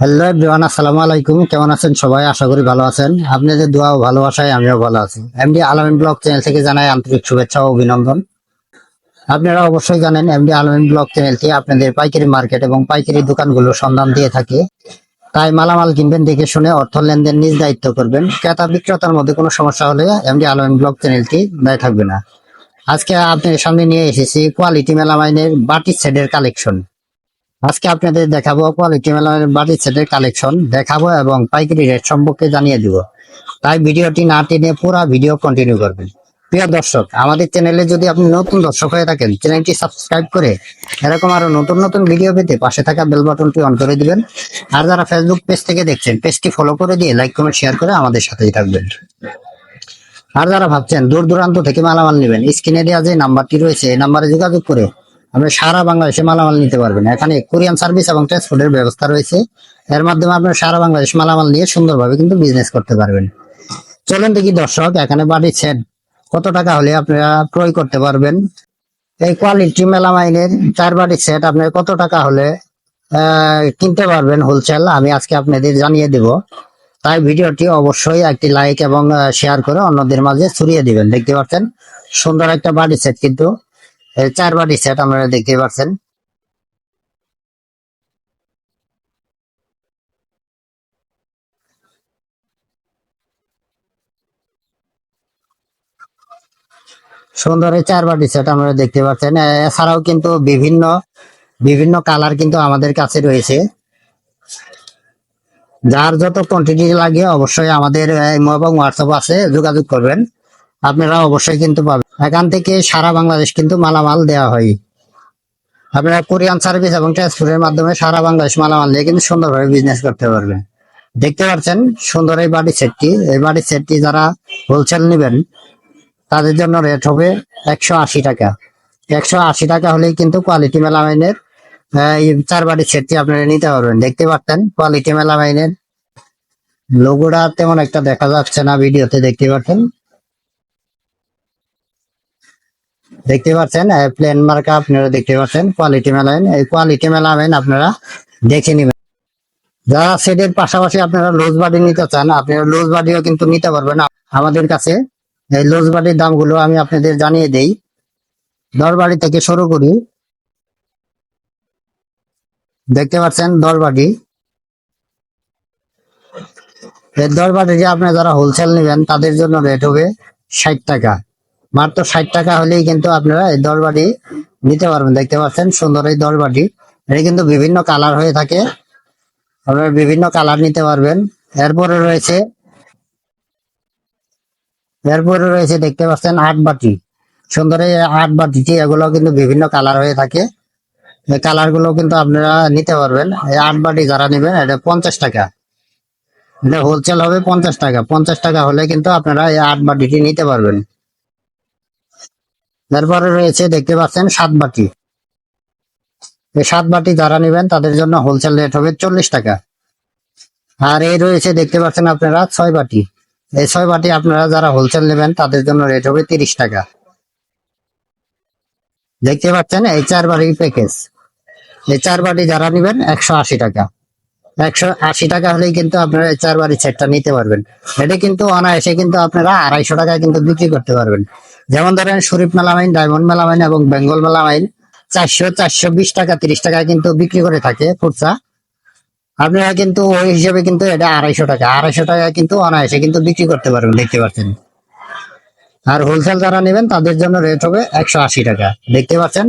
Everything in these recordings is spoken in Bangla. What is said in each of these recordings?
হ্যালো এভরিওয়ান, আসসালামু আলাইকুম। কেমন আছেন সবাই? আশা করি ভালো আছেন। আপনাদের দোয়া ও ভালোবাসায়, আমিও ভালো আছি। এমডি আলমিন ব্লগ চ্যানেল থেকে জানাই আন্তরিক শুভেচ্ছা ও অভিনন্দন। আপনারা অবশ্যই জানেন, এমডি আলমিন ব্লগ চ্যানেলটি আপনাদের পাইকারি মার্কেট এবং পাইকারি দোকানগুলোর সন্ধান দিয়ে থাকে। তাই মালামাল কিনবেন, দেখে শুনে অর্থ লেনদেন নিজ দায়িত্ব করবেন। ক্রেতা বিক্রেতার মধ্যে কোনো সমস্যা হলে এমডি আলমিন ব্লগ চ্যানেলটি দায় থাকবে না। আজকে আপনাদের সামনে নিয়ে এসেছি কোয়ালিটি মেলামাইনের বাটি সেটের কালেকশন। আজকে আপনাদের দেখাবো কোয়ালিটি মেলার বাড়ির সেটের কালেকশন দেখাবো এবং পাইকারি রেট সম্পর্কে জানিয়ে দিব। তাই ভিডিওটি না টেনে পুরো ভিডিও কন্টিনিউ করবেন। প্রিয় দর্শক, আমাদের চ্যানেলে যদি আপনি নতুন দর্শক হয়ে থাকেন চ্যানেলটি সাবস্ক্রাইব করে এরকম আরও নতুন নতুন ভিডিও পেতে পাশে থাকা বেল বাটনটি অন করে দিবেন। আর যারা ফেসবুক পেজ থেকে দেখছেন পেজটি ফলো করে দিয়ে লাইক কমেন্ট শেয়ার করে আমাদের সাথেই থাকবেন। আর যারা ভাবছেন দূর দূরান্ত থেকে মালামাল নেবেন স্ক্রিনে দেওয়া যে নাম্বারটি রয়েছে, এই নাম্বারে যোগাযোগ করে আপনি সারা বাংলাদেশে মালামাল নিতে পারবেন। এখানে কোরিয়ান সার্ভিস এবং ট্রান্সপোর্টের ব্যবস্থা রয়েছে। এর মাধ্যমে আপনার সারা বাংলাদেশ মালামাল নিয়ে সুন্দরভাবে কিন্তু বিজনেস করতে পারবেন। চলেন দেখি দর্শক, এখানে বাড়ির সেট কত টাকা হলে আপনারা ক্রয় করতে পারবেন? এই কোয়ালিটি মেলামাইনের চার বাড়ির সেট আপনার কত টাকা হলে কিনতে পারবেন হোলসেল আমি আজকে আপনাদের জানিয়ে দেব। তাই ভিডিওটি অবশ্যই একটি লাইক এবং শেয়ার করে অন্যদের মাঝে ছড়িয়ে দিবেন। দেখতে পাচ্ছেন, সুন্দর একটা বাড়ি সেট কিন্তু চার বাড়ি সেট আপনারা দেখতে পাচ্ছেন। সুন্দর চার বাটি সেট আপনারা দেখতে পাচ্ছেন। এছাড়াও কিন্তু বিভিন্ন বিভিন্ন কালার কিন্তু আমাদের কাছে রয়েছে। যার যত কোয়ান্টিটি লাগে অবশ্যই আমাদের এবং হোয়াটসঅ্যাপ আছে, যোগাযোগ করবেন। আপনারা অবশ্যই কিন্তু পাবেন। এখান থেকে সারা বাংলাদেশ কিন্তু মালামাল দেওয়া হয়। আপনারা কোরিয়ান সার্ভিস এবং ট্রান্সপোর্টের মাধ্যমে সারা বাংলাদেশ মালামাল দিয়ে কিন্তু সুন্দরভাবে বিজনেস করতে পারবেন। দেখতে পাচ্ছেন সুন্দর এই বাড়ি সেটটি এই বাড়ি সেটটি যারা হোলসেল নেবেন, তাদের জন্য রেট হবে একশো আশি টাকা। একশো আশি টাকা হলেই কিন্তু কোয়ালিটি মেলামাইনের চার বাড়ির সেটটি আপনারা নিতে পারবেন। দেখতে পাচ্ছেন কোয়ালিটি মেলামাইনের লোগোটা তেমন একটা দেখা যাচ্ছে না, ভিডিওতে দেখতে পাচ্ছেন। দেখতে পাচ্ছেন প্লেন মার্কা আপনারা দেখতে পাচ্ছেন কোয়ালিটি মেলাইন এই কোয়ালিটি মেলামাইন আপনারা দেখে নেবেন। যারা সেটের পাশাপাশি আপনারা লুজ বাড়ি নিতে চান আপনারা লুজ বাড়িও কিন্তু নিতে পারবেন। আমাদের কাছে এই লুজ বাড়ির দামগুলো আমি আপনাদের জানিয়ে দেই। দরবাড়ি থেকে শুরু করি। দেখতে পাচ্ছেন দরবাড়ি। এই দরবাড়ি যে আপনি যারা হোলসেল নেবেন, তাদের জন্য রেট হবে ষাট টাকা। মাত্র ষাট টাকা হলেই কিন্তু আপনারা এই দরবাড়ি নিতে পারবেন। দেখতে পাচ্ছেন সুন্দর এই দরবাড়ি এটা কিন্তু বিভিন্ন কালার হয়ে থাকে। আপনারা বিভিন্ন কালার নিতে পারবেন। এরপরে রয়েছে এরপরে রয়েছে দেখতে পাচ্ছেন আট বাটি। সুন্দর এই আট বাটিটি, এগুলো কিন্তু বিভিন্ন কালার হয়ে থাকে। এই কালারগুলো কিন্তু আপনারা নিতে পারবেন। এই আট বাটি যারা নেবেন, এটা পঞ্চাশ টাকা। এটা হোলসেল হবে পঞ্চাশ টাকা। পঞ্চাশ টাকা হলে কিন্তু আপনারা এই আট বাটিটি নিতে পারবেন। এরপরে রয়েছে, দেখতে পাচ্ছেন, সাত বাটি। এই সাত বাটি যারা নেবেন, তাদের জন্য হোলসেল রেট হবে চল্লিশ টাকা। আর এই রয়েছে, দেখতে পাচ্ছেন আপনারা, ছয় বাটি। এই ছয় বাটি আপনারা যারা হোলসেল নেবেন, তাদের জন্য রেট হবে তিরিশ টাকা। দেখতে পাচ্ছেন, এই চার বাটির প্যাকেজ এই চার বাটি যারা নেবেন, একশো আশি টাকা। একশো আশি টাকা হলেই কিন্তু আপনারা এই চার বাটি সেটটা নিতে পারবেন। এটা কিন্তু অনায়াসে কিন্তু আপনারা আড়াইশো টাকায় কিন্তু বিক্রি করতে পারবেন। যেমন ধরেন শরীফ মেলামাইন, ডায়মন্ড মেলামাইন এবং বেঙ্গল মেলামাইন, চারশো চারশো বিশ টাকা, তিরিশ টাকায় কিন্তু বিক্রি করে থাকে খুচরা আপনারা কিন্তু ওই হিসেবে কিন্তু এটা আড়াইশো টাকা আড়াইশো টাকা কিন্তু অনায়াসে কিন্তু বিক্রি করতে পারবেন, দেখতে পাচ্ছেন। আর হোলসেল যারা নেবেন, তাদের জন্য রেট হবে একশো আশি টাকা, দেখতে পাচ্ছেন?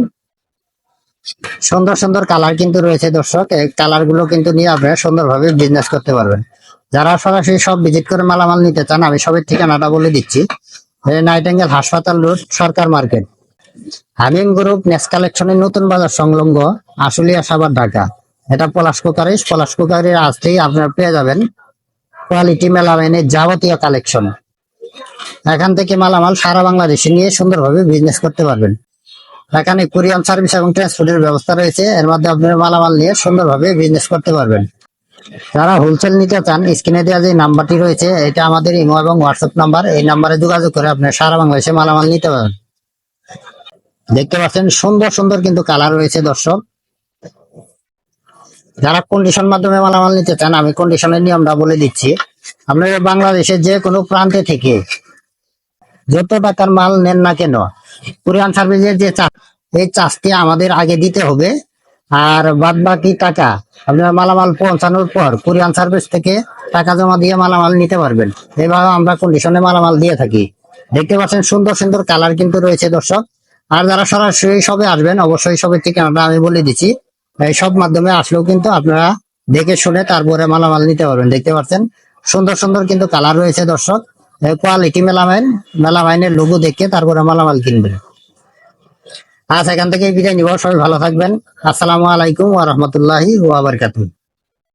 সুন্দর সুন্দর কালার কিন্তু রয়েছে দর্শক, এই কালারগুলো কিন্তু নিয়ে আপনারা সুন্দরভাবে বিজনেস করতে পারবেন। যারা সরাসরি সব ভিজিট করে মালামাল নিতে চান, আমি সবের ঠিকানাটা বলে দিচ্ছি। নাইটেঙ্গেল হাসপাতাল road, Sarkar market. Hamim group নেস কালেকশনের নতুন বাজার সংলগ্ন আশুলিয়া সাবার ঢাকা। এটা পলাশ কুকারিস পলাশ কুকারির আসতেই আপনারা পেয়ে যাবেন কোয়ালিটি মেলামাইনের যাবতীয় কালেকশন। এখান থেকে মালামাল সারা বাংলাদেশে নিয়ে সুন্দরভাবে বিজনেস করতে পারবেন। এখানে কোরিয়ান সার্ভিস এবং ট্রান্সপোর্টের ব্যবস্থা রয়েছে। এর মধ্যে আপনারা মালামাল নিয়ে সুন্দরভাবে বিজনেস করতে পারবেন। যারা হোলসেল নিতে চান স্ক্রিনে দেওয়া যে নাম্বারটি রয়েছে, এটা আমাদের ইমো এবং হোয়াটসঅ্যাপ নাম্বার এই নাম্বারে যোগাযোগ করে আপনারা সারা বাংলাদেশে মালামাল নিতে পারবেন। দেখতে পাচ্ছেন, সুন্দর সুন্দর কিন্তু কালার রয়েছে দর্শক। যারা কন্ডিশন মাধ্যমে মালামাল নিতে চান, আমি কন্ডিশনের নিয়মটা বলে দিচ্ছি। আপনারা বাংলাদেশের যে কোনো প্রান্তে থেকে যত টাকার মাল নেন না কেন কোরিয়ান সার্ভিসের যে চার্জ এই চার্জটি আমাদের আগে দিতে হবে। আর বাদ বাকি টাকা আপনারা মালামাল পৌঁছানোর পর কোরিয়ান সার্ভিস থেকে টাকা জমা দিয়ে মালামাল নিতে পারবেন। এইভাবে আমরা কন্ডিশনে মালামাল দিয়ে থাকি। দেখতে পাচ্ছেন সুন্দর সুন্দর কালার কিন্তু রয়েছে দর্শক। আর যারা সরাসরি সবে আসবেন, অবশ্যই সবের ঠিকানাটা আমি বলে দিচ্ছি। এই সব মাধ্যমে আসলেও কিন্তু আপনারা দেখে শুনে তারপরে মালামাল নিতে পারবেন। দেখতে পাচ্ছেন সুন্দর সুন্দর কিন্তু কালার রয়েছে দর্শক। কোয়ালিটি মেলামাইন, মেলামাইনের লোগো দেখে তারপরে মালামাল কিনবেন। আজ এখান থেকে বিদায় নিব। সবাই ভালো থাকবেন। আসসালামু আলাইকুম ওয়া রাহমাতুল্লাহি ওয়া বারাকাতুহু।